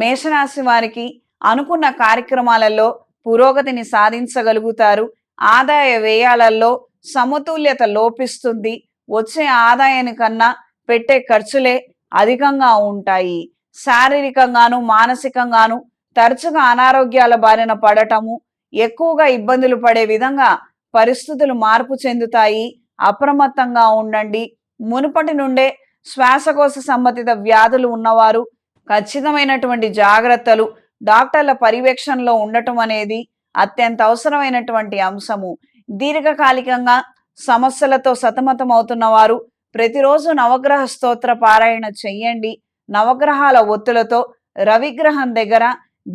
మేషరాశి వారికి అనుకున్న కార్యక్రమాలలో పురోగతిని సాధించగలుగుతారు. ఆదాయ వ్యయాలలో సమతుల్యత లోపిస్తుంది. వచ్చే ఆదాయానికన్నా పెట్టే ఖర్చులే అధికంగా ఉంటాయి. శారీరకంగాను మానసికంగాను తరచుగా అనారోగ్యాల బారిన పడటము ఎక్కువగా ఇబ్బందులు పడే విధంగా పరిస్థితులు మార్పు చెందుతాయి. అప్రమత్తంగా ఉండండి. మునుపటి నుండే శ్వాసకోశ సంబంధిత వ్యాధులు ఉన్నవారు ఖచ్చితమైనటువంటి జాగ్రత్తలు డాక్టర్ల పర్యవేక్షణలో ఉండటం అనేది అత్యంత అవసరమైనటువంటి అంశము. దీర్ఘకాలికంగా సమస్యలతో సతమతం అవుతున్న వారు ప్రతిరోజు నవగ్రహ స్తోత్ర పారాయణ చెయ్యండి. నవగ్రహాల ఒత్తులతో రవిగ్రహం దగ్గర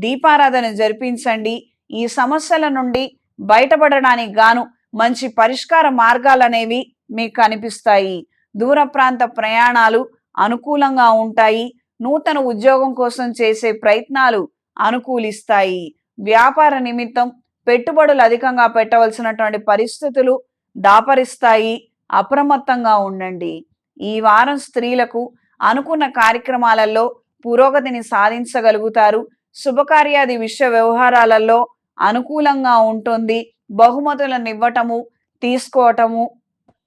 దీపారాధన జరిపించండి. ఈ సమస్యల నుండి బయటపడడానికి గాను మంచి పరిష్కార మార్గాలనేవి మీకు కనిపిస్తాయి దూర ప్రాంత ప్రయాణాలు అనుకూలంగా ఉంటాయి. నూతన ఉద్యోగం కోసం చేసే ప్రయత్నాలు అనుకూలిస్తాయి. వ్యాపార నిమిత్తం పెట్టుబడులు అధికంగా పెట్టవలసినటువంటి పరిస్థితులు దాపరిస్తాయి. అప్రమత్తంగా ఉండండి. ఈ వారం స్త్రీలకు అనుకున్న కార్యక్రమాలలో పురోగతిని సాధించగలుగుతారు. శుభకార్యాది విశ్వ వ్యవహారాలలో అనుకూలంగా ఉంటుంది. బహుమతులను ఇవ్వటము తీసుకోవటము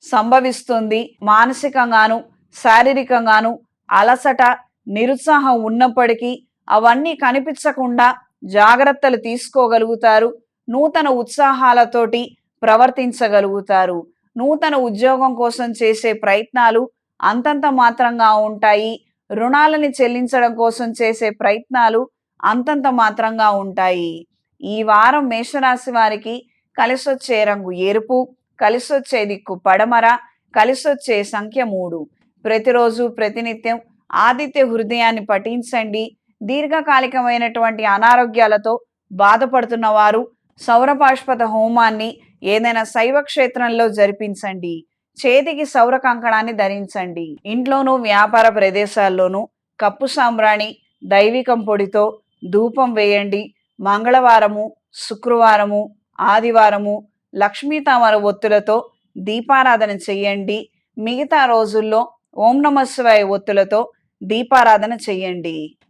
సంభవిస్తుంది. మానసికంగాను శారీరకంగాను అలసట నిరుత్సాహం ఉన్నప్పటికీ అవన్నీ కనిపించకుండా జాగ్రత్తలు తీసుకోగలుగుతారు. నూతన ఉత్సాహాలతోటి ప్రవర్తించగలుగుతారు. నూతన ఉద్యోగం కోసం చేసే ప్రయత్నాలు అంతంత మాత్రంగా ఉంటాయి. రుణాలని చెల్లించడం కోసం చేసే ప్రయత్నాలు అంతంత మాత్రంగా ఉంటాయి. ఈ వారం మేషరాశి వారికి కలిసొచ్చే రంగు ఎరుపు కలిసొచ్చే దిక్కు పడమర కలిసొచ్చే సంఖ్య మూడు. ప్రతిరోజు ప్రతినిత్యం ఆదిత్య హృదయాన్ని పఠించండి. దీర్ఘకాలికమైనటువంటి అనారోగ్యాలతో బాధపడుతున్న వారు సౌరపాష్పత హోమాన్ని ఏదైనా శైవ క్షేత్రంలో జరిపించండి. చేతికి సౌర కంకణాన్ని ధరించండి. ఇంట్లోనూ వ్యాపార ప్రదేశాల్లోనూ కప్పు సాంబ్రాణి దైవికం పొడితో ధూపం వేయండి. మంగళవారము శుక్రవారము ఆదివారము లక్ష్మీ తామర ఒత్తులతో దీపారాధన చెయ్యండి మిగతా రోజుల్లో ఓం నమ శివాయ ఒత్తులతో దీపారాధన చెయ్యండి.